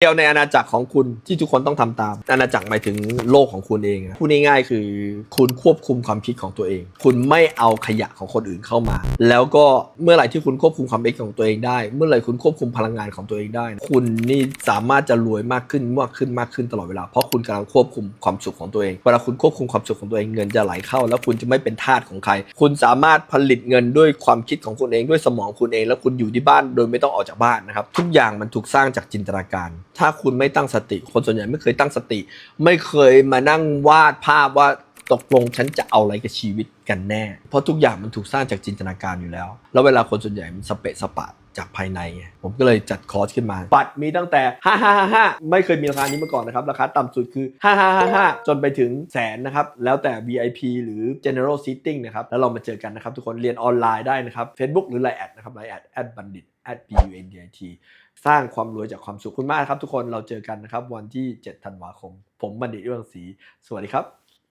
เดียวในอาณาจักรของคุณที่ทุกคนต้องทำตาม อาณาจักรหมายถึงโลกของคุณเองพูดง่ายๆคือคุณควบคุมความคิดของตัวเอง คุณไม่เอาขยะของคนอื่นเข้ามา แล้วก็เมื่อไหร่ที่คุณควบคุมความคิดของตัวเองได้ เมื่อไหร่คุณควบคุมพลังงานของตัวเองได้ คุณนี่สามารถจะรวยมากขึ้นมากขึ้นมากขึ้นตลอดเวลาเพราะคุณกำลังควบคุมความสุขของตัวเองเวลาคุณควบคุมความสุขของตัวเองเงินจะไหลเข้า แล้วคุณจะไม่เป็นทาสของใคร คุณสามารถผลิตเงินด้วยความคิดของคุณเองด้วยสมองคุณเอง แล้วคุณอยู่ที่บ้านโดยไม่ต้องออกจากบ้านนะครับทุกอย่างมันถูกสร้างจากจินตนาการ ถ้าคุณไม่ตั้งสติ คนส่วนใหญ่ไม่เคยตั้งสติ ไม่เคยมานั่งวาดภาพว่าตกลงฉันจะเอาอะไรกับชีวิตกันแน่ เพราะทุกอย่างมันถูกสร้างจากจินตนาการอยู่แล้ว แล้วเวลาคนส่วนใหญ่มันสเปะสปะจากภายใน ผมก็เลยจัดคอร์สขึ้นมา บัตรมีตั้งแต่ 5 5 5 5 ไม่เคยมีราคานี้มาก่อนนะครับ ราคาต่ำสุดคือ 5 5 5 5 จนไปถึงแสนนะครับ แล้วแต่ VIP หรือ General Seating นะครับ แล้วเรามาเจอกันนะครับ ทุกคนเรียนออนไลน์ได้นะครับ Facebook หรือ Line แอดนะครับ Line แอดแอดบัณฑิต at b u n d i t สร้างความรวยจากความสุขคุณมากครับทุกคนเราเจอกันนะครับ วันที่ 7 ธันวาคม ผมบัณฑิตเรื่องศรีสวัสดีครับ